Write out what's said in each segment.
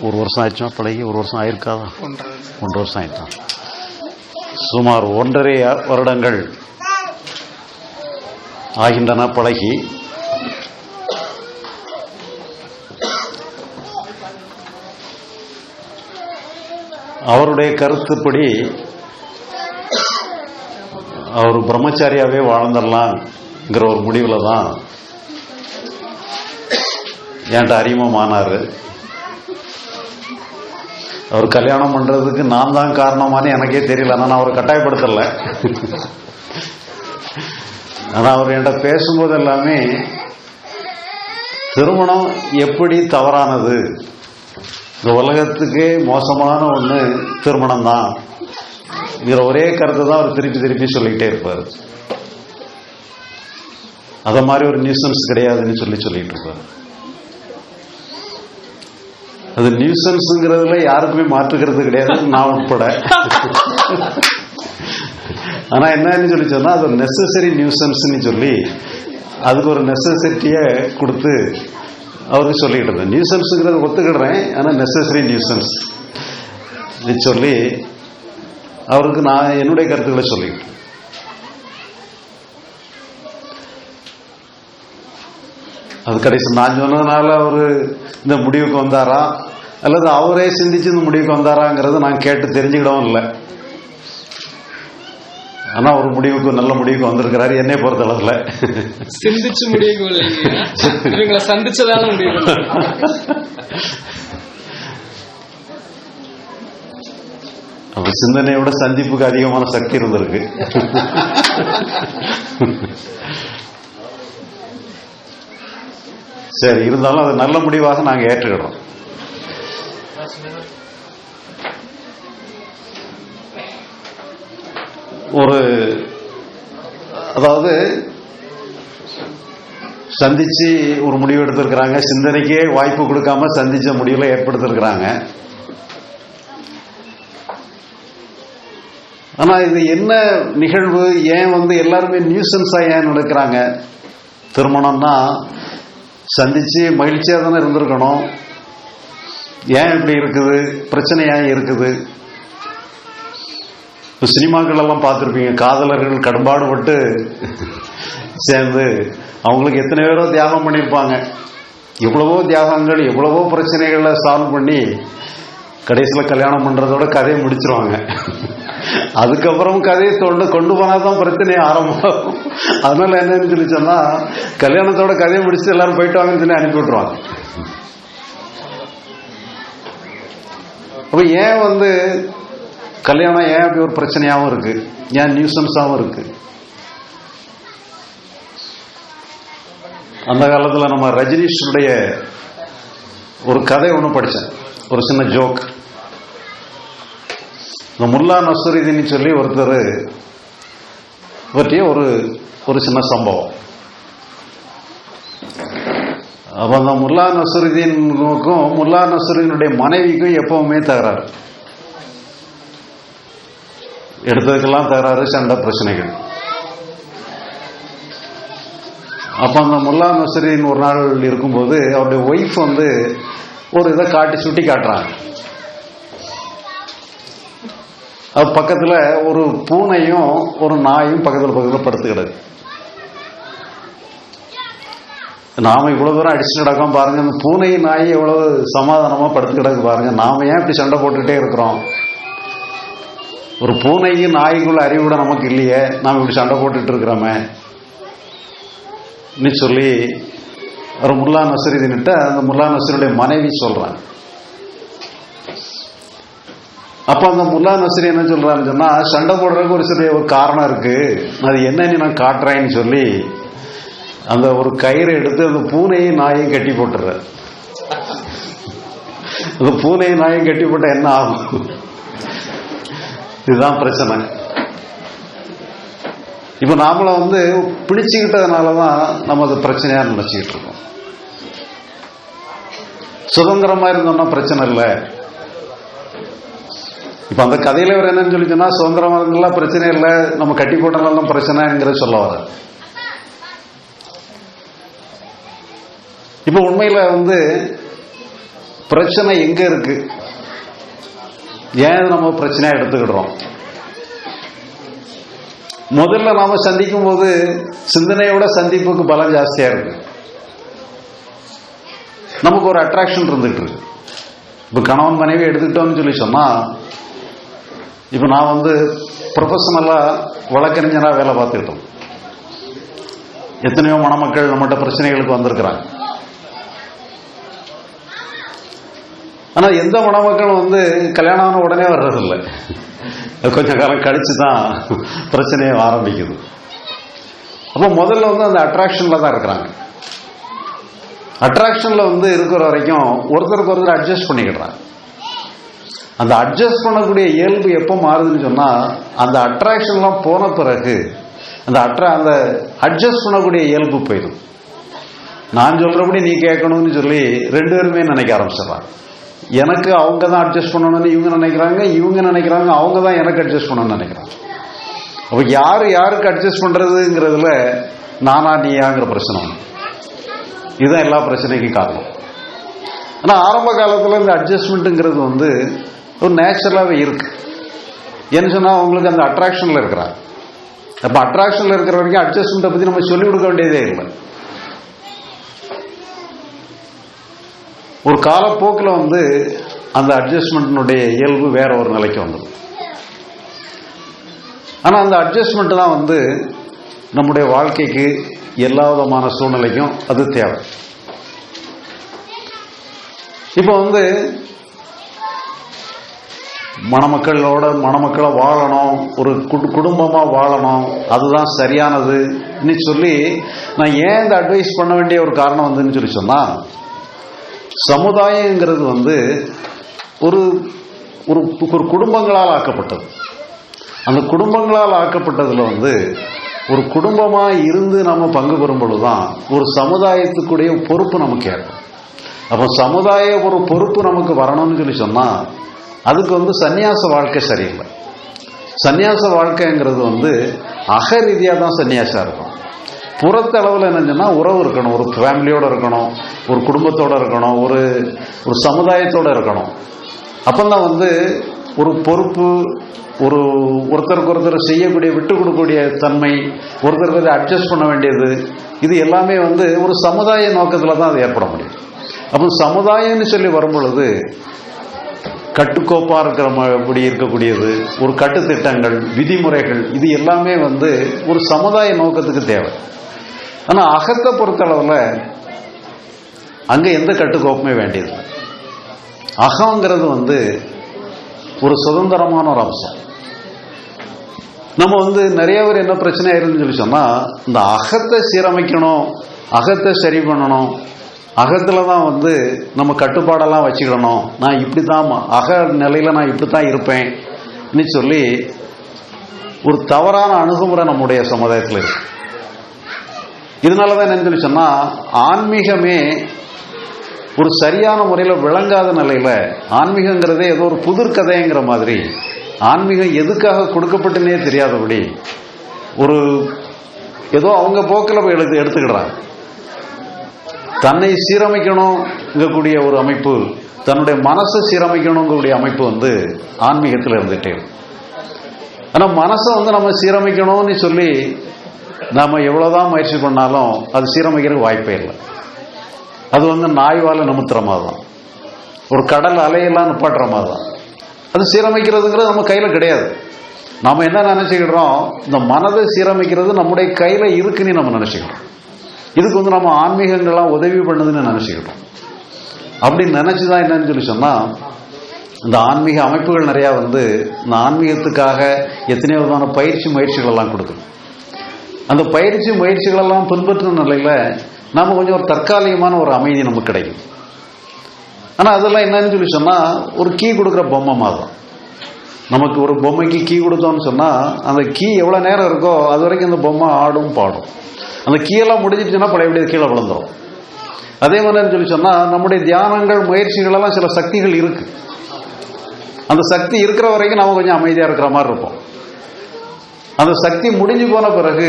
ஒரு வருஷம் ஆயிடுச்சா பழகி ஒரு வருஷம் ஆயிருக்காதா? ஒன்றரை வருஷம் ஆயிட்டான் சுமார் ஒன்றரை வருடங்கள் ஆகின்றன பழகி அவருடைய கருத்துப்படி அவர் பிரம்மச்சாரியாவே வாழ்ந்துடலாம்ங்கிற ஒரு முடிவில் தான் என்கிட்ட அறிமுகமானார்? அவர் கல்யாணம் பண்ணுறதுக்கு நான் தான் காரணமானு எனக்கே தெரியல. ஆனால் நான் அவரை கட்டாயப்படுத்தலை. ஆனால் அவர் என்கிட்ட பேசும்போது எல்லாமே திருமணம் எப்படி தவறானது? இந்த உலகத்துக்கே மோசமான ஒன்று திருமணம் தான். ஒரே கருத்தை தான் அவர் திருப்பி திருப்பி சொல்லிக்கிட்டே இருப்பார். அதை மாதிரி ஒரு நியூசன்ஸ் கிடையாதுன்னு சொல்லி சொல்லிட்டு இருப்பார். அது நியூசன்ஸ்ங்கிறதுல யாருக்குமே மாற்றுக்கிறது கிடையாது. நான் உட்பட. ஆனா என்னன்னு சொல்லி சொன்னா அது ஒரு நெசசரி நியூசன்ஸ்னு சொல்லி அதுக்கு ஒரு நெசசிட்டிய கொடுத்து அவருக்கு சொல்லிக்கிட்டு இருந்தேன் நியூசன்ஸுங்கிறத ஒத்துக்கிடுறேன் ஆனா நெசசரி நியூசன்ஸ் சொல்லி அவருக்கு நான் என்னுடைய கருத்துக்களை சொல்லிக்கிட்டேன். அது கடைசி. நான் சொன்னதுனால அவரு இந்த முடிவுக்கு வந்தாரா? அல்லது அவரே சிந்திச்சு இந்த முடிவுக்கு வந்தாராங்கிறத நான் கேட்டு தெரிஞ்சுக்கிடவும் இல்லை. ஆனா ஒரு முடிவுக்கு நல்ல முடிவுக்கு வந்திருக்கிறாரு என்னை பொறுத்தளவுல. சிந்திச்சு முடிவு இல்லைங்க இவங்களை சந்திச்சதால முடிவு அப்ப சிந்தனையோட சந்திப்புக்கு அதிகமான சக்தி இருந்திருக்கு. சரி இருந்தாலும் அது நல்ல முடிவாக நாங்க ஏற்றுக்கிறோம். ஒரு அதாவது சந்திச்சு ஒரு முடிவு எடுத்திருக்கிறாங்க சிந்தனைக்கே வாய்ப்பு கொடுக்காம சந்திச்ச முடிவுல ஏற்படுத்திருக்கிறாங்க. ஆனா இது என்ன நிகழ்வு? ஏன் வந்து எல்லாருமே நியூசன்ஸா ஏன் நடக்கிறாங்க திருமணம்னா சந்திச்சு மகிழ்ச்சியாக தானே இருந்திருக்கணும். ஏன் இப்படி இருக்குது? பிரச்சனை ஏன் இருக்குது? இப்போ சினிமாக்கள் எல்லாம் பார்த்துருப்பீங்க காதலர்கள் கடும்பாடுபட்டு சேர்ந்து அவங்களுக்கு எத்தனை பேரோ தியாகம் பண்ணியிருப்பாங்க. எவ்வளவோ தியாகங்கள் எவ்வளவோ பிரச்சனைகளை சால்வ் பண்ணி கடைசியில் கல்யாணம் பண்ணுறதோட கதையை முடிச்சிருவாங்க. அதுக்கப்புறம் கதையை தொண்டு கொண்டு போனாதான் பிரச்சனை ஆரம்பமாகும். அதனால என்னன்னு சொல்லி சொன்னா கல்யாணத்தோட கதையை முடிச்சு எல்லாரும் போயிட்டு வாங்கன்னு சொல்லி அனுப்பி விட்டுருவாங்க. அப்ப ஏன் வந்து கல்யாணம் ஏன் அப்படி ஒரு பிரச்சனையாகவும் இருக்கு? ஏன் நியூசன்ஸாகவும் இருக்கு? அந்த காலத்தில் நம்ம ரஜினீஷனுடைய ஒரு கதை ஒன்று படித்தேன் ஒரு சின்ன ஜோக். இந்த முல்லா நசுருதீன் சொல்லி ஒருத்தர் பற்றிய ஒரு ஒரு சின்ன சம்பவம். அப்போ அந்த முல்லா நசுருதீனுக்கும் முல்லா நசுருதீனுடைய மனைவிக்கும் எப்பவுமே தகராறு. எடுத்ததுக்கெல்லாம் தகராறு சண்டை பிரச்சனைகள். அப்போ அந்த முல்லா நசுரின் ஒரு நாள் இருக்கும்போது அவருடைய ஒய்ஃப் வந்து ஒரு இதை காட்டி சுட்டி காட்டுறாங்க. அது பக்கத்தில் ஒரு பூனையும் ஒரு நாயும் பக்கத்தில் பக்கத்தில் படுத்து கிடக்கு நாம இவ்வளவு தூரம் அடிச்சு கிடக்கோம் பாருங்க. அந்த பூனை நாய் எவ்வளவு சமாதானமா படுத்து கிடக்கு பாருங்க. நாம ஏன் இப்படி சண்டை போட்டுட்டே இருக்கிறோம்? ஒரு பூனைக்கு நாய்க்குள்ள அறிவு கூட நமக்கு இல்லையே. நாம இப்படி சண்டை போட்டுட்டு இருக்கிறோமே. சொல்லி ஒரு முல்லா நசருதீன்கிட்ட அந்த முல்லா நசருடைய மனைவி சொல்றாங்க. அப்ப அந்த முல்லா நசரி என்ன சொல்றான்னு சொன்னா சண்டை போடுறதுக்கு ஒரு சில ஒரு காரணம் இருக்கு. அது என்னன்னு நான் காட்டுறேன்னு சொல்லி அந்த ஒரு கயிறு எடுத்து அந்த பூனையும் நாயையும் கட்டி போட்டுற அந்த பூனையும் நாயும் கட்டி போட்டா என்ன ஆகும்? இதுதான் பிரச்சனை. இப்ப நாமள வந்து பிடிச்சுக்கிட்டதுனாலதான் நம்ம அது பிரச்சனையா நினைச்சுக்கிட்டு இருக்கோம். சுதந்திரமா இருந்தோம்னா பிரச்சனை இல்லை. இப்ப அந்த கதையில இவர் என்னன்னு சொல்லி சொன்னா சுதந்திரம் இருந்தாலும் பிரச்சனை இல்லை நம்ம கட்டி போட்டனாலும் பிரச்சனைங்கிற சொல்ல வர இப்போ உண்மையில வந்து பிரச்சனை எங்க இருக்கு? ஏன் நம்ம பிரச்சனையா எடுத்துக்கிடுறோம்? முதல்ல நாம சந்திக்கும் போது சிந்தனையோட சந்திப்புக்கு பலம் ஜாஸ்தியா இருக்கு. நமக்கு ஒரு அட்ராக்ஷன் இருந்துட்டு இருக்கு. இப்ப கணவன் மனைவி எடுத்துக்கிட்டோம்னு சொல்லி சொன்னா இப்போ நான் வந்து ப்ரொஃபஷனலாக வழக்கறிஞராக வேலை பார்த்துக்கிட்டோம். எத்தனையோ மணமக்கள் நம்மகிட்ட பிரச்சனைகளுக்கு வந்திருக்கிறாங்க. ஆனால் எந்த மணமக்களும் வந்து கல்யாணம் ஆன உடனே வர்றதில்லை. கொஞ்சம் காலம் கழிச்சு தான் பிரச்சனையை ஆரம்பிக்குது. அப்போ முதல்ல வந்து அந்த அட்ராக்ஷனில் தான் இருக்கிறாங்க. அட்ராக்ஷனில் வந்து இருக்கிற வரைக்கும் ஒருத்தருக்கு ஒருத்தர் அட்ஜஸ்ட் பண்ணிக்கிடுறாங்க. அந்த அட்ஜஸ்ட் பண்ணக்கூடிய இயல்பு எப்போ மாறுதுன்னு சொன்னால் அந்த அட்ராக்ஷன்லாம் போன பிறகு அந்த அட்ரா அந்த அட்ஜஸ்ட் பண்ணக்கூடிய இயல்பு போயிடும். நான் சொல்கிறபடி நீ கேட்கணும்னு சொல்லி ரெண்டு பேருமே நினைக்க ஆரம்பிச்சிடறாங்க. எனக்கு அவங்க தான் அட்ஜஸ்ட் பண்ணணும்னு இவங்க நினைக்கிறாங்க இவங்க நினைக்கிறாங்க அவங்க தான் எனக்கு அட்ஜஸ்ட் பண்ணணும்னு நினைக்கிறாங்க. அப்போ யார் யாருக்கு அட்ஜஸ்ட் பண்ணுறதுங்கிறதுல நானா நீயாங்கிற பிரச்சனை இதுதான் எல்லா பிரச்சனைக்கும் காரணம். ஆனால் ஆரம்ப காலத்தில் இந்த அட்ஜஸ்ட்மெண்ட்டுங்கிறது வந்து ஒரு நேச்சுரலாகவே இருக்கு. என்ன சொன்னால் அவங்களுக்கு அந்த அட்ராக்ஷனில் இருக்கிறாங்க அப்போ அட்ராக்ஷனில் இருக்கிற வரைக்கும் அட்ஜஸ்ட்மெண்ட்டை பற்றி நம்ம சொல்லிக் கொடுக்க வேண்டியதே இல்லை. ஒரு காலப்போக்கில் வந்து அந்த அட்ஜஸ்ட்மெண்ட்டினுடைய இயல்பு வேற ஒரு நிலைக்கு வந்தது. ஆனால் அந்த அட்ஜஸ்ட்மெண்ட் தான் வந்து நம்முடைய வாழ்க்கைக்கு எல்லா விதமான சூழ்நிலைக்கும் அது தேவை. இப்போ வந்து மணமக்களோட மணமக்களை வாழணும் ஒரு குடும்பமாக வாழணும் அதுதான் சரியானதுன்னு சொல்லி நான் ஏன் இந்த அட்வைஸ் பண்ண வேண்டிய ஒரு காரணம் வந்துன்னு சொல்லி சொன்னால் சமுதாயங்கிறது வந்து ஒரு ஒரு ஒரு குடும்பங்களால் ஆக்கப்பட்டது. அந்த குடும்பங்களால் ஆக்கப்பட்டதில் வந்து ஒரு குடும்பமாக இருந்து நம்ம பங்கு பெறும் பொழுதுதான் ஒரு சமுதாயத்துக்குடைய பொறுப்பு நமக்கு ஏற்படும். அப்போ சமுதாய ஒரு பொறுப்பு நமக்கு வரணும்னு சொல்லி சொன்னால் அதுக்கு வந்து சந்நியாச வாழ்க்கை சரியில்லை. சந்நியாச வாழ்க்கைங்கிறது வந்து அக ரீதியாக தான் சன்னியாசா இருக்கும். புறத்த அளவில் என்னச்சுன்னா உறவு இருக்கணும். ஒரு ஃபேமிலியோடு இருக்கணும் ஒரு குடும்பத்தோட இருக்கணும் ஒரு ஒரு சமுதாயத்தோட இருக்கணும். அப்பந்தான் வந்து ஒரு பொறுப்பு ஒரு ஒருத்தருக்கு ஒருத்தர் செய்யக்கூடிய விட்டு கொடுக்கக்கூடிய தன்மை ஒருத்தருக்கு அட்ஜஸ்ட் பண்ண வேண்டியது இது எல்லாமே வந்து ஒரு சமுதாய நோக்கத்தில் தான் அது ஏற்பட முடியும். அப்போ சமுதாயம்னு சொல்லி வரும் பொழுது கட்டுக்கோப்பா இருக்கிற அப்படி இருக்கக்கூடியது? ஒரு கட்டுத்திட்டங்கள் விதிமுறைகள் இது எல்லாமே வந்து ஒரு சமுதாய நோக்கத்துக்கு தேவை. ஆனால் அகத்தை பொறுத்தளவில் அங்கே எந்த கட்டுக்கோப்புமே வேண்டியது அகங்கிறது வந்து ஒரு சுதந்திரமான ஒரு அம்சம். நம்ம வந்து நிறைய பேர் என்ன பிரச்சனை ஆயிருன்னு சொல்லி சொன்னால் இந்த அகத்தை சீரமைக்கணும் அகத்தை சரி பண்ணணும் அகத்தில் தான் வந்து நம்ம கட்டுப்பாடெல்லாம் வச்சுக்கிடணும். நான் இப்படி தான் அக நிலையில் நான் இப்படி தான் இருப்பேன் சொல்லி ஒரு தவறான அணுகுமுறை நம்முடைய சமுதாயத்தில் இருக்கு. இதனாலதான் என்னன்னு சொல்லி சொன்னால் ஆன்மீகமே ஒரு சரியான முறையில் விளங்காத நிலையில் ஆன்மீகங்கிறதே ஏதோ ஒரு புதிர் கதைங்கிற மாதிரி ஆன்மீகம் எதுக்காக கொடுக்கப்பட்டுனே தெரியாதபடி ஒரு ஏதோ அவங்க போக்கில் போய் எடுத்து எடுத்துக்கிடுறாங்க. தன்னை சீரமைக்கணுங்கக்கூடிய ஒரு அமைப்பு தன்னுடைய மனசை சீரமைக்கணுங்கக்கூடிய அமைப்பு வந்து ஆன்மீகத்தில் இருந்துட்டே ஆனால் மனசை வந்து நம்ம சீரமைக்கணும்னு சொல்லி நாம எவ்வளோதான் முயற்சி பண்ணாலும் அது சீரமைக்கிறதுக்கு வாய்ப்பே இல்லை. அது வந்து நாய்வால் நிமித்துற மாதிரி தான் ஒரு கடல் அலையெல்லாம் நிப்பாட்டுற மாதிரி தான் அது சீரமைக்கிறதுங்கிறது நம்ம கையில் கிடையாது. நாம் என்ன நினச்சிக்கிறோம் இந்த மனதை சீரமைக்கிறது நம்முடைய கையில் இருக்குன்னு நம்ம நினச்சிக்கிறோம் இதுக்கு வந்து நம்ம ஆன்மீகங்கள்லாம் உதவி பண்ணுதுன்னு நினைச்சுக்கிறோம் அப்படி நினைச்சுதான் என்னன்னு சொல்லி சொன்னா இந்த ஆன்மீக அமைப்புகள் நிறைய வந்து இந்த ஆன்மீகத்துக்காக எத்தனையோ விதமான பயிற்சி முயற்சிகள் எல்லாம் கொடுக்குது. அந்த பயிற்சி முயற்சிகள் எல்லாம் பின்பற்றின நிலையில நாம் கொஞ்சம் ஒரு தற்காலிகமான ஒரு அமைதி நமக்கு கிடைக்கும். ஆனா அதெல்லாம் என்னன்னு சொல்லி சொன்னா ஒரு கீ கொடுக்குற பொம்மை மாதிரி. நமக்கு ஒரு பொம்மைக்கு கீ கொடுத்தோம்னு சொன்னா அந்த கீ எவ்வளவு நேரம் இருக்கோ அது வரைக்கும் அந்த பொம்மை ஆடும் பாடும். அந்த கீழே முடிஞ்சிட்டுச்சுன்னா பழையபடியே கீழே விழுந்துடும் அதே மாதிரி சொல்லி சொன்னா நம்முடைய தியானங்கள் முயற்சிகள் எல்லாம் சில சக்திகள் இருக்கு. அந்த சக்தி இருக்கிற வரைக்கும் நம்ம கொஞ்சம் அமைதியா இருக்கிற மாதிரி இருப்போம். அந்த சக்தி முடிஞ்சு போன பிறகு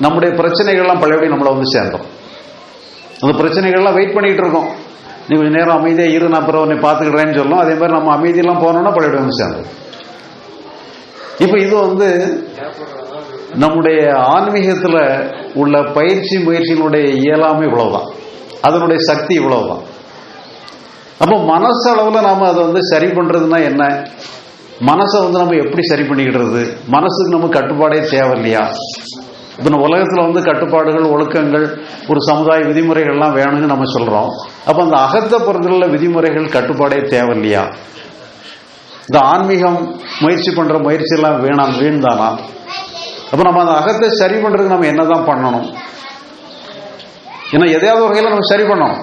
நம்முடைய பிரச்சனைகள்லாம் பழையபடி நம்மளை வந்து சேர்ந்தோம் அந்த பிரச்சனைகள்லாம் வெயிட் பண்ணிட்டு இருக்கோம். நீ கொஞ்சம் நேரம் அமைதியாக இரு நான் அப்புறம் உன்னை பார்த்துக்கிறேன்னு சொல்லும். அதே மாதிரி நம்ம அமைதியெல்லாம் போனோம்னா பழைய சேர்ந்தோம் இப்போ இது வந்து நம்முடைய ஆன்மீகத்தில் உள்ள பயிற்சி முயற்சியினுடைய இயலாமை இவ்வளவுதான். அதனுடைய சக்தி இவ்வளவுதான். அப்போ மனசளவில் நாம் அதை வந்து சரி பண்றதுன்னா என்ன? மனசை வந்து நம்ம எப்படி சரி பண்ணிக்கிடுறது மனசுக்கு நம்ம கட்டுப்பாடே தேவை இல்லையா இப்போ நம்ம உலகத்தில் வந்து கட்டுப்பாடுகள் ஒழுக்கங்கள் ஒரு சமுதாய விதிமுறைகள்லாம் வேணும்னு நம்ம சொல்கிறோம் அப்போ அந்த அகத்த பொறுத்தல விதிமுறைகள் கட்டுப்பாடே தேவை இல்லையா இந்த ஆன்மீகம் முயற்சி பண்ணுற முயற்சியெல்லாம் வேணாம் வீண் தானா அப்போ நம்ம அந்த அகத்தை சரி பண்ணுறதுக்கு நம்ம என்னதான் பண்ணணும்? ஏன்னா எதையாவது வகையில் நம்ம சரி பண்ணணும்.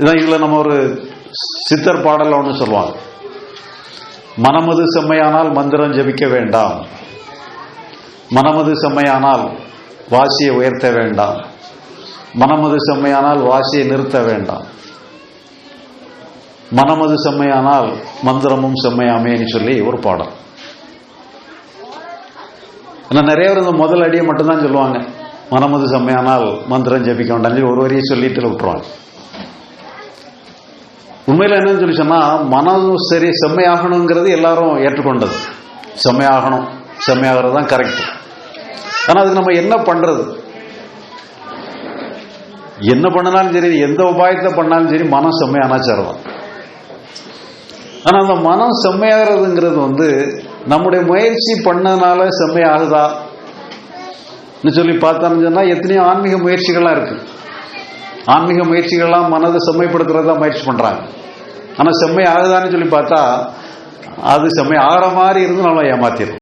இதான் இதில் நம்ம ஒரு சித்தர் பாடல் ஒன்று சொல்லுவாங்க. மனமது செம்மையானால் மந்திரம் ஜபிக்க வேண்டாம். மனமது செம்மையானால் வாசியை உயர்த்த வேண்டாம். மனமது செம்மையானால் வாசியை நிறுத்த வேண்டாம். மனமது செம்மையானால் மந்திரமும் செம்மையாமேன்னு சொல்லி ஒரு பாடல். ஆனால் நிறைய பேர் இந்த முதல் அடியை மட்டும்தான் சொல்லுவாங்க. மனமது செம்மையானால் மந்திரம் ஜபிக்க வேண்டாம் சொல்லி ஒரு வரியை சொல்லிட்டு விட்டுருவாங்க. உண்மையில் என்னன்னு சொல்லி சொன்னா மனம் சரி செம்மையாகணுங்கிறது எல்லாரும் ஏற்றுக்கொண்டது. செம்மையாகணும் செம்மையாகிறது தான் கரெக்ட் ஆனால் அதுக்கு நம்ம என்ன பண்றது? என்ன பண்ணினாலும் சரி எந்த உபாயத்தை பண்ணாலும் சரி மனம் செம்மையானா சரிதான் ஆனால் அந்த மனம் செம்மையாகிறதுங்கிறது வந்து நம்முடைய முயற்சி பண்ணதுனால செம்மையாகுதா? சொல்லி பார்த்தோம்னு சொன்னால் எத்தனையோ ஆன்மீக முயற்சிகள்லாம் இருக்கு. ஆன்மீக முயற்சிகள்லாம் மனதை செம்மைப்படுத்துறதா முயற்சி பண்றாங்க. ஆனால் செம்மை ஆகுதான்னு சொல்லி பார்த்தா அது செம்மை ஆகிற மாதிரி இருந்து நம்மளை ஏமாத்திடும்